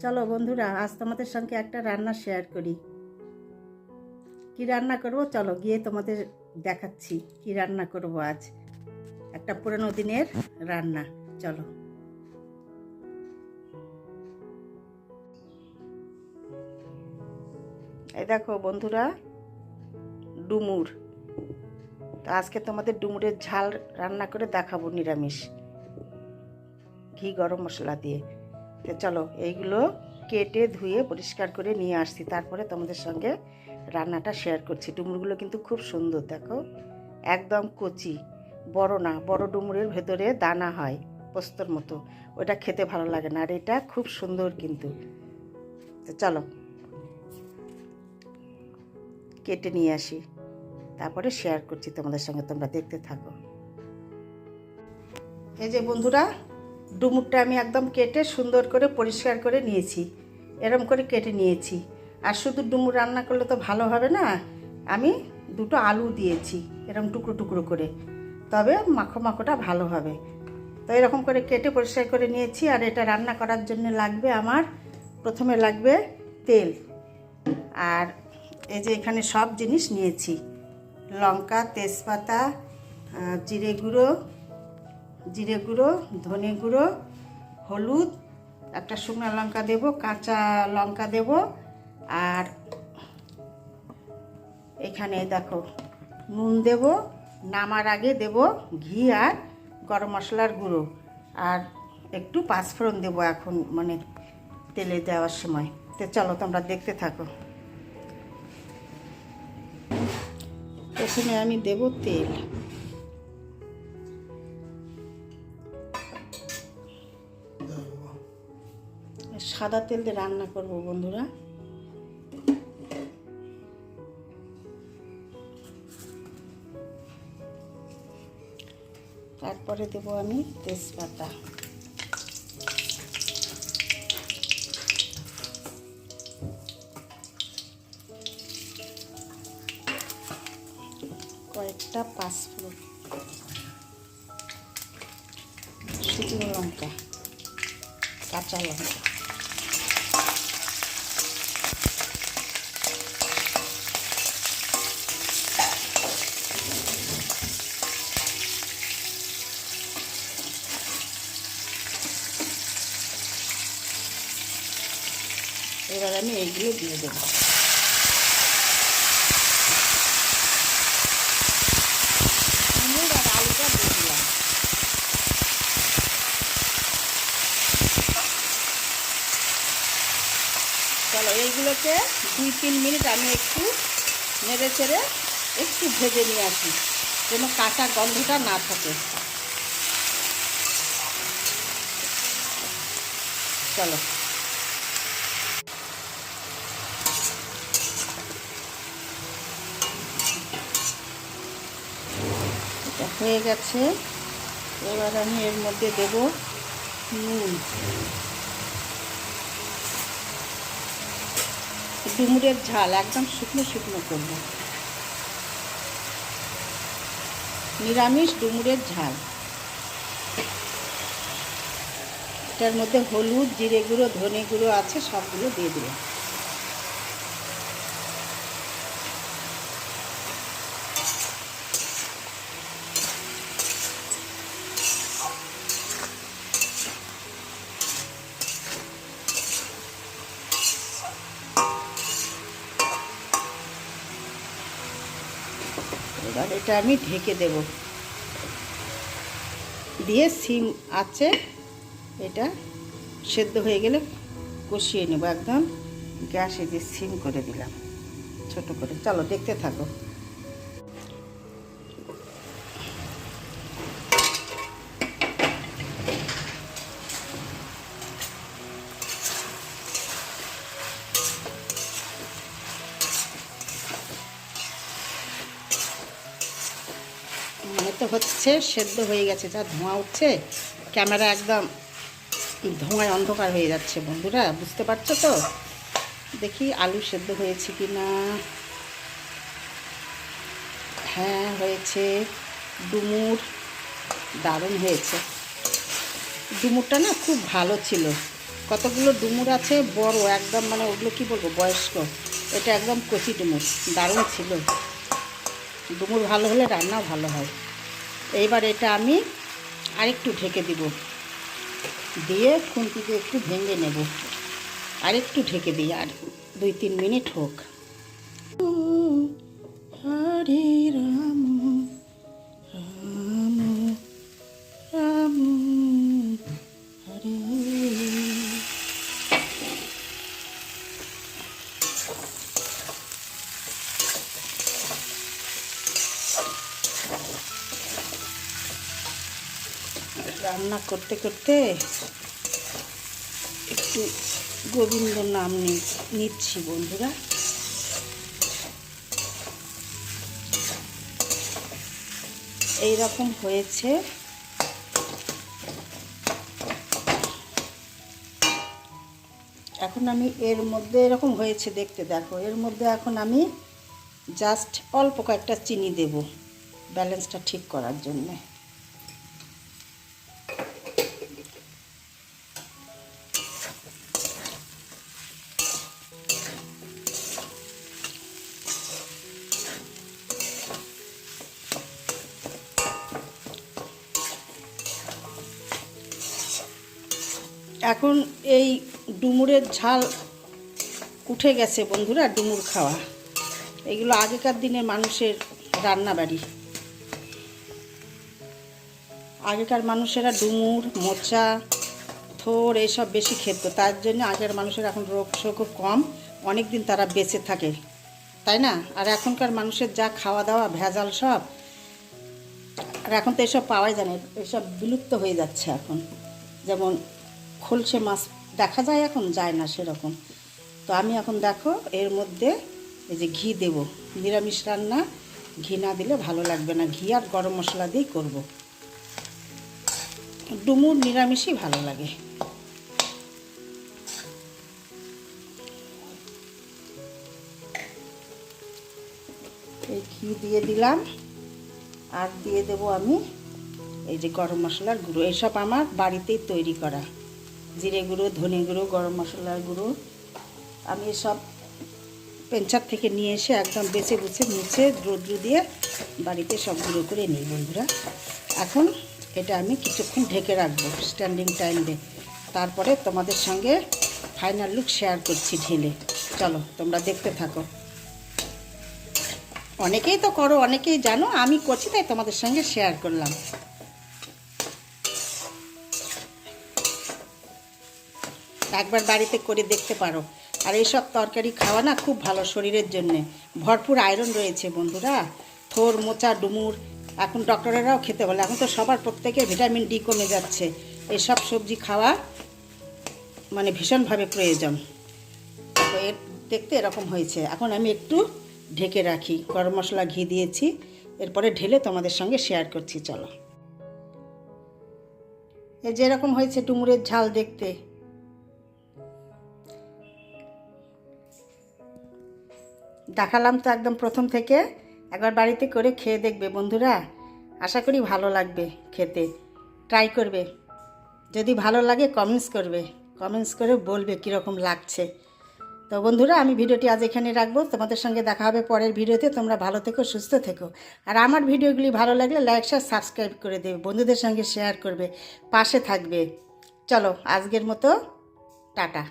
চলো বন্ধুরা, আজ তোমাদের সঙ্গে একটা রান্না শেয়ার করি। কি রান্না করব? চলো গিয়ে তোমাদের দেখাচ্ছি কি রান্না করব আজ। একটা পুরনো দিনের রান্না, চলো। এই দেখো বন্ধুরা, ডুমুর। তো আজকে তোমাদের ডুমুরের ঝাল রান্না করে দেখাবো নিরামিষ। ঘি গরম মশলা দিয়ে। চলো, এইগুলো কেটে ধুয়ে পরিষ্কার করে নিয়ে আসছি। তারপরে তোমাদের সঙ্গে রান্নাটা শেয়ার করছি। ডুমুরগুলো কিন্তু খুব সুন্দর, দেখো। একদম কচি, বড় না, বড় ডুমুরের ভেতরে দানা হয়, পোস্তর মতো। ওটা খেতে ভালো লাগে না, আর এটা খুব সুন্দর কিন্তু। তো চলো, কেটে নিয়ে আসি। তারপরে শেয়ার করছি তোমাদের সঙ্গে, তোমরা দেখতে থাকো। এই যে বন্ধুরা ডুমুরটা আমি একদম কেটে সুন্দর করে পরিষ্কার করে নিয়েছি। এরম করে কেটে নিয়েছি। আর শুধু ডুমুর রান্না করলে তো ভালো হবে না, আমি দুটো আলু দিয়েছি এরকম টুকরো টুকরো করে। তবে মাখো মাখোটা ভালো হবে। তো এরকম করে কেটে পরিষ্কার করে নিয়েছি, আর এটা রান্না করার জন্য লাগবে আমার, প্রথমে লাগবে তেল। আর এই যে এখানে সব জিনিস নিয়েছি। লঙ্কা, তেজপাতা জিরে গুঁড়ো জিরে গুঁড়ো, ধনে গুঁড়ো, হলুদ, একটা শুকনো লঙ্কা দেব, কাঁচা লঙ্কা দেব, আর এখানে দেখো নুন দেব, নামার আগে দেব ঘি আর গরম মশলার গুঁড়ো, আর একটু পাঁচফোড়ন দেবো এখন মানে তেলে দেওয়ার সময়। তো চলো তোমরা দেখতে থাকো। প্রথমে আমি দেব তেল। সাদা তেল দিয়ে রান্না করব, বন্ধুরা। তারপরে দেব আমি তেজপাতা। কয়েকটা পাঁচফোড়ন শুকনো লঙ্কা, কাঁচা লঙ্কা এবার আমি এইগুলো দিয়ে দেবো। চলো, এইগুলোকে দুই তিন মিনিট আমি একটু নেড়ে চেড়ে একটু ভেজে নিয়ে আসি, যেন কাঁচা গন্ধটা না থাকে। চলো। এটা হয়ে গেছে। এবার আমি এর মধ্যে দেব নুন। ডুমুরের ঝাল, একদম শুকনো শুকনো করব। নিরামিষ ডুমুরের ঝাল। এটার মধ্যে হলুদ, জিরে গুঁড়ো, ধনে গুঁড়ো আছে, সবগুলো দিয়ে দিলাম এবার এটা আমি ঢেকে দেব। দিয়ে সিম আছে, এটা সেদ্ধ হয়ে গেলে কষিয়ে নেব একদম। গ্যাসে দিয়ে সিম করে দিলাম। ছোট করে। চলো দেখতে থাকো মনে তো হচ্ছে, সেদ্ধ হয়ে গেছে, যা ধোঁয়া উঠছে, ক্যামেরা একদম ধোঁয়ায় অন্ধকার হয়ে যাচ্ছে বন্ধুরা, বুঝতে পারছ তো? দেখি আলু সেদ্ধ হয়েছে কি না হ্যাঁ হয়েছে। ডুমুর দারুণ হয়েছে। ডুমুরটা না খুব ভালো ছিল। কতগুলো ডুমুর আছে? বড়, একদম মানে ওগুলো কি বলব, বয়স্ক। এটা একদম কচি ডুমুর, দারুণ ছিল। ডুমুর ভালো হলে রান্নাও ভালো হয়। এইবার এটা আমি আরেকটু ঢেকে দিব। দিয়ে খুন্তিতে একটু ভেঙে নেব। আরেকটু ঢেকে দিই, আর দুই তিন মিনিট হোক। হরে। রান্না করতে করতে একটু গোবিন্দ নাম নিচ্ছি বন্ধুরা। এই রকম হয়েছে। এখন আমি এর মধ্যে এরকম হয়েছে দেখতে, দেখো। এর মধ্যে এখন আমি জাস্ট অল্প কয়েকটা চিনি দেব ব্যালেন্সটা ঠিক করার জন্যে। এখন এই ডুমুরের ঝাল উঠে গেছে বন্ধুরা, ডুমুর খাওয়া। এগুলো আগেকার দিনের মানুষের রান্নাবাড়ি। আগেকার মানুষেরা ডুমুর, মোচা, থোর এইসব বেশি খেত, তার জন্য আগের মানুষের এখন রোগ শোকও কম অনেক দিন তারা বেঁচে থাকে, তাই না? আর এখনকার মানুষের যা খাওয়া দাওয়া, ভেজাল সব, আর এখন তো এসব পাওয়াই যায় না, এসব বিলুপ্ত হয়ে যাচ্ছে এখন। যেমন খলসে মাছ দেখা যায় এখন? যায় না সেরকম। তো আমি এখন দেখো, এর মধ্যে এই যে ঘি দেব। নিরামিষ রান্না, ঘি না দিলে ভালো লাগবে না। ঘি আর গরম মশলা দিয়েই করব। ডুমুর নিরামিষই ভালো লাগে। এই ঘি দিয়ে দিলাম। আর দিয়ে দেব আমি এই যে গরম মশলার গুঁড়ো। এসব আমার বাড়িতেই তৈরি করা। জিরে গুঁড়ো, ধনে গুঁড়ো, গরম মশলার গুঁড়ো। আমি সব পেঞ্চার থেকে নিয়ে এসে একদম বেছে বুছে মুছে রোদ্রু দিয়ে বাড়িতে সব গুঁড়ো করে নিই বন্ধুরা। এখন এটা আমি কিছুক্ষণ ঢেকে রাখব স্ট্যান্ডিং টাইমে তারপরে তোমাদের সঙ্গে ফাইনাল লুক শেয়ার করছি ঢেলে। চলো, তোমরা দেখতে থাকো। অনেকেই তো করো, অনেকেই জানো, আমি করছি, তাই তোমাদের সঙ্গে শেয়ার করলাম। একবার বাড়িতে করে দেখতে পারো। আর এইসব তরকারি খাওয়া না খুব ভালো শরীরের জন্যে। ভরপুর আয়রন রয়েছে বন্ধুরা। থোর, মোচা, ডুমুর, এখন ডক্টরেরাও খেতে বলে। এখন তো সবার প্রত্যেকের ভিটামিন ডি কমে যাচ্ছে। এসব সবজি খাওয়া মানে ভীষণভাবে প্রয়োজন। তো এর দেখতে এরকম হয়েছে। এখন আমি একটু ঢেকে রাখি। গরম মশলা ঘি দিয়েছি। এরপরে ঢেলে তোমাদের সঙ্গে শেয়ার করছি, চলো। এই যেরকম হয়েছে ডুমুরের ঝাল দেখতে। দেখালাম তো একদম প্রথম থেকে। একবার বাড়িতে করে খেয়ে দেখবে বন্ধুরা। আশা করি ভালো লাগবে খেতে। ট্রাই করবে। যদি ভালো লাগে কমেন্টস করবে। কমেন্টস করে বলবে কীরকম লাগছে। তো বন্ধুরা, আমি ভিডিওটি আজ এখানে রাখব। তোমাদের সঙ্গে দেখা হবে পরের ভিডিওতে। তোমরা ভালো থেকো, সুস্থ থেকো। আর আমার ভিডিওগুলি ভালো লাগলে লাইক শেয়ার সাবস্ক্রাইব করে দেবে। বন্ধুদের সঙ্গে শেয়ার করবে। পাশে থাকবে। চলো, আজকের মতো, টাটা।